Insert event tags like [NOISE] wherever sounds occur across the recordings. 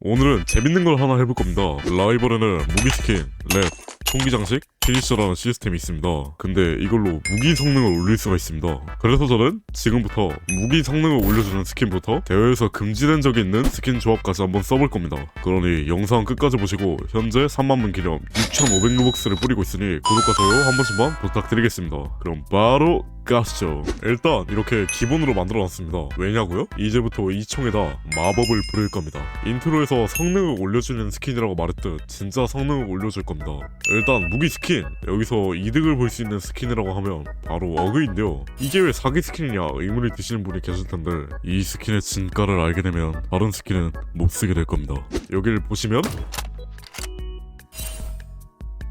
오늘은 재밌는 걸 하나 해볼 겁니다. 라이벌에는 무기 스킨, 랩, 총기 장식, 피니셔라는 시스템이 있습니다. 근데 이걸로 무기 성능을 올릴 수가 있습니다. 그래서 저는 지금부터 무기 성능을 올려주는 스킨부터 대회에서 금지된 적이 있는 스킨 조합까지 한번 써볼 겁니다. 그러니 영상 끝까지 보시고 현재 3만분 기념 6,500루벅스를 뿌리고 있으니 구독과 좋아요 한 번씩만 부탁드리겠습니다. 그럼 바로 가시죠. 일단 이렇게 기본으로 만들어놨습니다. 왜냐고요? 이제부터 이 총에다 마법을 부릴 겁니다. 인트로에서 성능을 올려주는 스킨이라고 말했듯 진짜 성능을 올려줄 겁니다. 일단 무기 스킨 여기서 이득을 볼 수 있는 스킨이라고 하면 바로 어그인데요. 이게 왜 사기 스킨이냐 의문을 드시는 분이 계실 텐데 이 스킨의 진가를 알게 되면 다른 스킨은 못 쓰게 될 겁니다. 여기를 보시면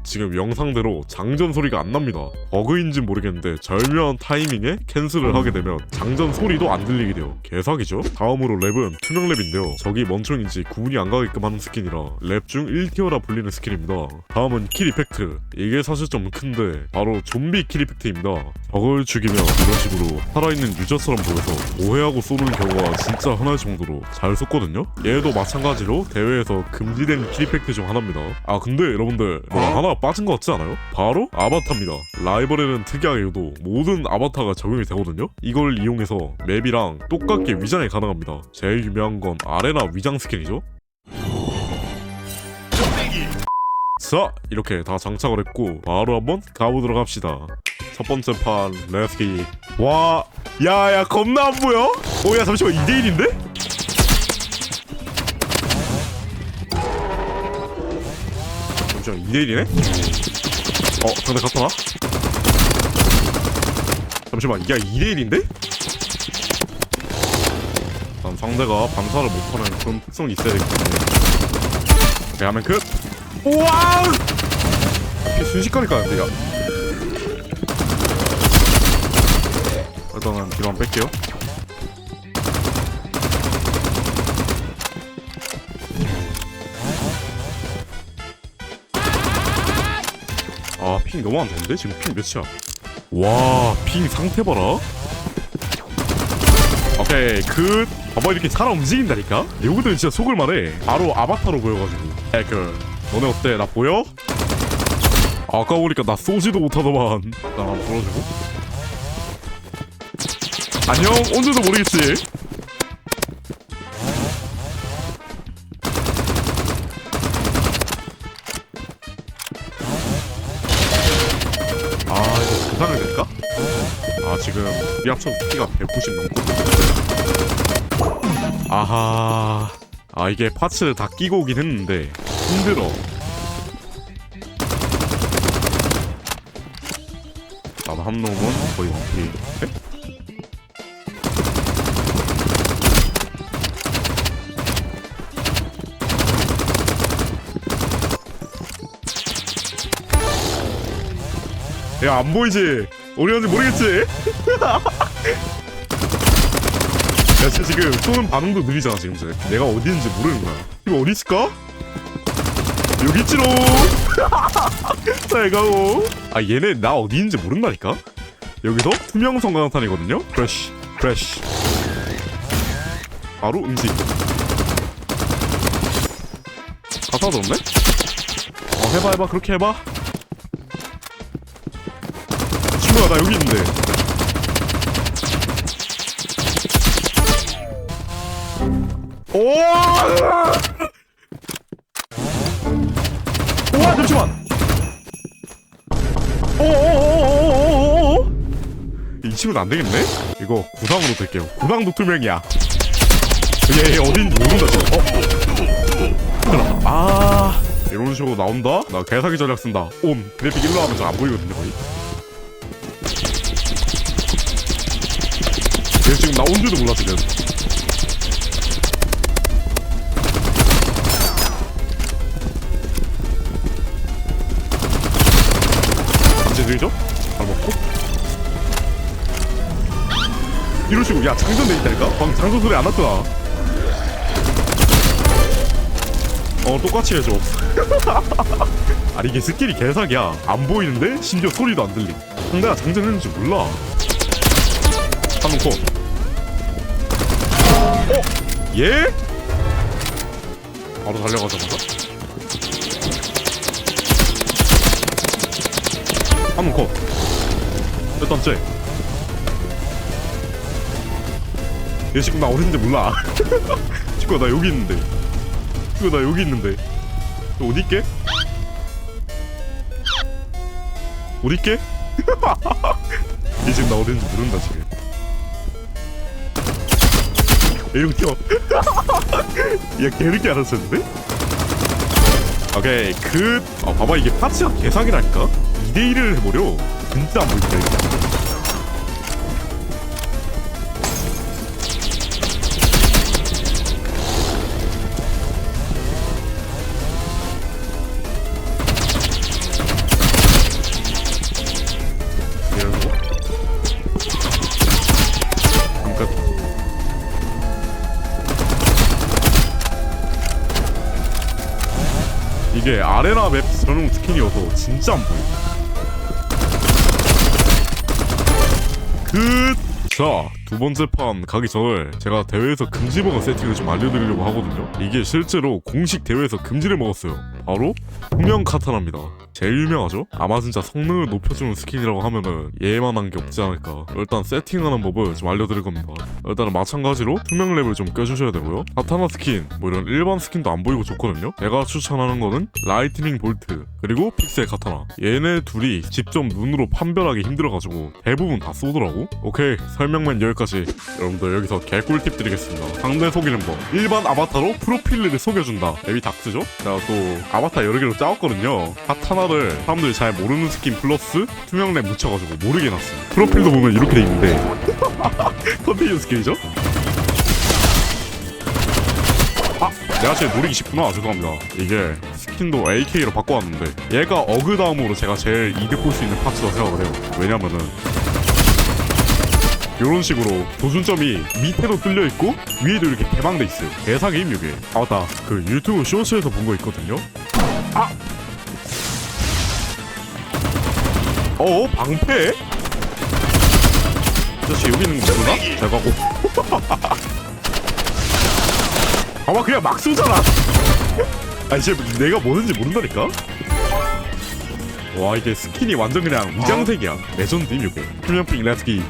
지금 영상대로 장전 소리가 안 납니다. 버그인진 모르겠는데 절묘한 타이밍에 캔슬을 하게 되면 장전 소리도 안 들리게 돼요. 개사기죠? 다음으로 랩은 투명 랩인데요. 적이 뭔총인지 구분이 안 가게끔 하는 스킨이라 랩 중 1티어라 불리는 스킨입니다. 다음은 킬 이펙트. 이게 사실 좀 큰데 바로 좀비 킬 이펙트입니다. 적을 죽이면 이런 식으로 살아있는 유저처럼 보여서 오해하고 쏘는 경우가 진짜 흔할 정도로 잘 쏘거든요? 얘도 마찬가지로 대회에서 금지된 킬 이펙트 중 하나입니다. 아 근데 여러분들 뭐 하나 빠진 것 같지 않아요? 바로 아바타입니다. 라이벌에는 특이하게도 모든 아바타가 적용이 되거든요? 이걸 이용해서 맵이랑 똑같게 위장이 가능합니다. 제일 유명한 건 아레나 위장 스킨이죠? 자 이렇게 다 장착을 했고 바로 한번 가보도록 합시다 첫 번째 판 레스키 와 야야 겁나 안 보여? 오야 잠시만 2대1인데? 잠시만 2대1이네? 어 상대 갔다 나? 잠시만 야 2대1인데? 난 상대가 반사를 못하는 그런 특성이 있어야 되기 때문에 대하면 끝 우와! 이게 순식간에 가는데 야 일단은 뒤로 한번 뺄게요 핑 너무 안 되는데? 지금 핑 몇이야? 와 핑 상태 봐라 오케이 굿 봐봐 이렇게 사람 움직인다니까? 여기도 진짜 속을 말해 바로 아바타로 보여가지고 에 그 너네 어때? 나 보여? 아까 보니까 나 쏘지도 못하더만 나 한번 불러주고 안녕 언제도 모르겠지 부상을 될까? 아 지금 우리 합쳐 키가 190 넘거든 아하. 아 이게 파츠를 다 끼고 오긴 했는데 힘들어. 나도 한 놈은 거의 완피 야 안 보이지? 어디 갔는지 모르겠지? [LAUGHS] 야 진짜 지금 쏘는 반응도 느리잖아 지금 쟤 내가 어디 있는지 모르는 거야. 이거 어디 있을까? 여기 있지롱! [LAUGHS] 잘 가고 아 얘네 나 어디 있는지 모른다니까? 여기서 투명 성광탄이거든요? 크래쉬 크래쉬. 바로 음식. 가사도 없네? 어 해봐 해봐. 그렇게 해봐 친구야 나 여기 있는데. 오! 우와 잠시만. 오오오오오오오 이 친구는 안 되겠네? 이거 구상으로 될게요. 구상도 투명이야. 얘, 얘 어딘지 모른다 지금. 어? 아 이런 식으로 나온다? 나 개사기 전략 쓴다. 온. 그래픽 일로 하면 잘 안 보이거든요 거의 지금 나온 줄도 몰라 지금 같이 들죠? 잘 먹고? 이런 식으로 야 장전돼 있다니까? 방금 장전 소리 안 났더라. 어 똑같이 해줘. [LAUGHS] 아니 이게 스킬이 개사기야. 안 보이는데? 심지어 소리도 안 들림. 상대가 장전했는지 몰라. 한번 컷 어? 얘? 바로 달려가자마자 한번 컷 일단 쟤얘 지금 나 어딘지 몰라 [LAUGHS] 친구야 나 여기 있는데 친구야 나 여기 있는데 너 어디 있게? 어디 있게? [LAUGHS] 얘 지금 나 어딘지 모른다 지금 튀어 [LAUGHS] 얘 개늦게 알았었는데? 오케이 그... 아 봐봐 이게 파츠가 개사기라니까? 2대1을 해버려 진짜 안 보인다 이거 아레나 맵 전용 스킨이어서 진짜 안 보여. 그... 자, 두 번째 판 가기 전에 제가 대회에서 금지 먹은 세팅을 좀 알려드리려고 하거든요. 이게 실제로 공식 대회에서 금지를 먹었어요. 바로 투명 카타나입니다. 제일 유명하죠? 아마 진짜 성능을 높여주는 스킨이라고 하면은 얘만한 게 없지 않을까. 일단 세팅하는 법을 좀 알려드릴 겁니다. 일단은 마찬가지로 투명 랩을 좀 껴주셔야 되고요. 카타나 스킨, 뭐 이런 일반 스킨도 안 보이고 좋거든요. 제가 추천하는 거는 라이트닝 볼트, 그리고 픽셀 카타나. 얘네 둘이 직접 눈으로 판별하기 힘들어가지고 대부분 다 쏘더라고. 오케이, 설명만 여기까지. 여러분들 여기서 개꿀팁 드리겠습니다. 상대 속이는 법. 일반 아바타로 프로필을 속여준다. 앱이 닥스죠? 제가 또 아바타 여러 개로 짜왔거든요. 카타나 를 사람들이 잘 모르는 스킨 플러스 투명랩 묻혀가지고 모르게 해놨어요. 프로필도 보면 이렇게 돼 있는데. [LAUGHS] 컨테이너 스킨이죠? 아! 내가 제일 노리기 쉽구나. 죄송합니다. 이게 스킨도 AK로 바꿔왔는데. 얘가 어그 다음으로 제가 제일 이득 볼 수 있는 파츠라 생각을 해요. 왜냐면은 이런 식으로 도준점이 밑에도 뚫려 있고 위에도 이렇게 개방돼 있어요. 힘 이게 아 맞다. 그 유튜브 쇼츠에서 본 거 있거든요 어 방패? 아저씨 여기 있는 거 모르나? 잘 가고. [LAUGHS] 아마 그냥 막 쏘잖아. 아니 진짜 내가 뭐든지 모른다니까? 와 이게 스킨이 완전 그냥 위장색이야. 레전드 이거. 투명핑 레츠기.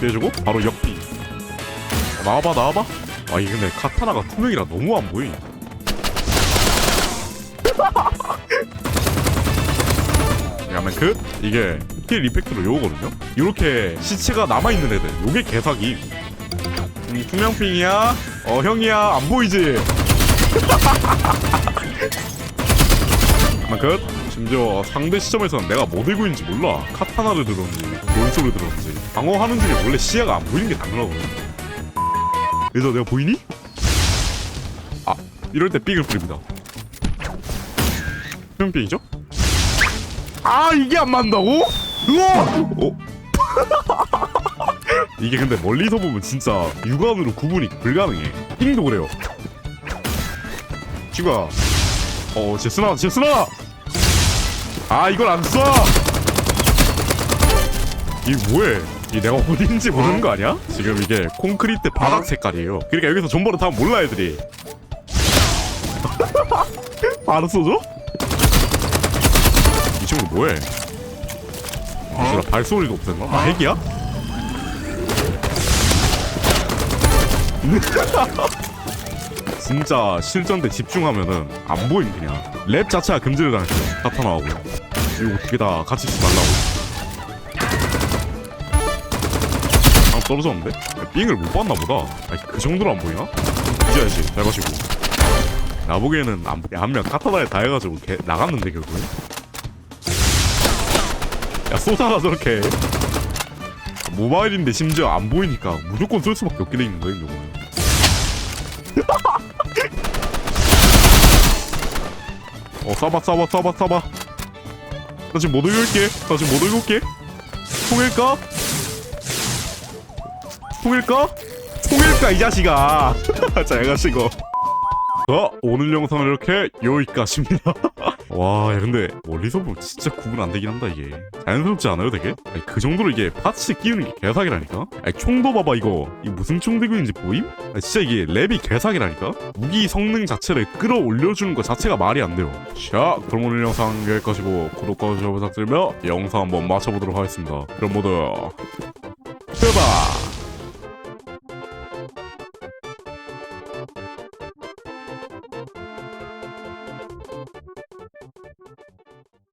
빼주고 바로 역비. 나와봐 나와봐. 아 이게 근데 카타나가 투명이라 너무 안 보이 야면 그 이게 힐 이펙트로 요거거든요. 이렇게 시체가 남아 있는 애들. 요게 개사기. 음, 투명핑이야? 어 형이야. 안 보이지? [LAUGHS] 그 심지어 상대 시점에서는 내가 뭐 들고 있는지 몰라. 카타나를 들었는지 몬소를 들었는지. 방어하는 중에 원래 시야가 안 보이는 게 당연하거든. 그래서 내가 보이니? 아 이럴 때 삑을 뿌립니다. 투명핑이죠? 아 이게 안 맞는다고? 우와! 어? [LAUGHS] 이게 근데 멀리서 보면 진짜 육안으로 구분이 불가능해 핑도 그래요 친구야 어 제스나 제스나 아 이걸 안 쏴! 이게 뭐해 이게 내가 어딘지 모르는 거 아니야? 지금 이게 콘크리트 바닥 색깔이에요 그러니까 여기서 존버를 타면 몰라 애들이 [LAUGHS] 바로 쏘죠? 이 친구 뭐해? 아, 발소리도 없었나? 아, 핵이야? [LAUGHS] 진짜 실전 때 집중하면은 안 보임 그냥 랩 자체가 금지를 당했어요 나타나고 이거 어떻게 다 같이 쓰지 말라고 아 떨어졌는데? 야, 삥을 못 봤나 보다 아니 그 정도로 안 보이나? 뒤져야지 잘 가시고 나 보기에는 한명 카타나에 다 해가지고 개, 나갔는데 결국에 야 쏘다가 저렇게. 모바일인데 심지어 안 보이니까 무조건 쏠 수밖에 없게 돼 있는 거야 이거는. [LAUGHS] 어 쏴봐 쏴봐 쏴봐 쏴봐. 나 지금 못 읽을게. 나 지금 못 읽을게. 통일까? 통일까? 통일까 이 자식아. 잘 [LAUGHS] 가시고 자 오늘 영상은 이렇게 여기까지입니다 [LAUGHS] 와, 야, 근데 멀리서 보면 진짜 구분 안 되긴 한다 이게. 자연스럽지 않아요, 되게? 아니, 그 정도로 이게 파츠 끼우는 게 개사기라니까? 아니, 총도 봐봐 이거. 이 무슨 총 들고 있는지 보임? 아니, 진짜 이게 랩이 개사기라니까? 무기 성능 자체를 끌어올려주는 것 자체가 말이 안 돼요. 자, 그럼 오늘 영상 여기까지고 구독과 좋아요 부탁드리며 영상 한번 맞춰보도록 하겠습니다. 그럼 모두 출발!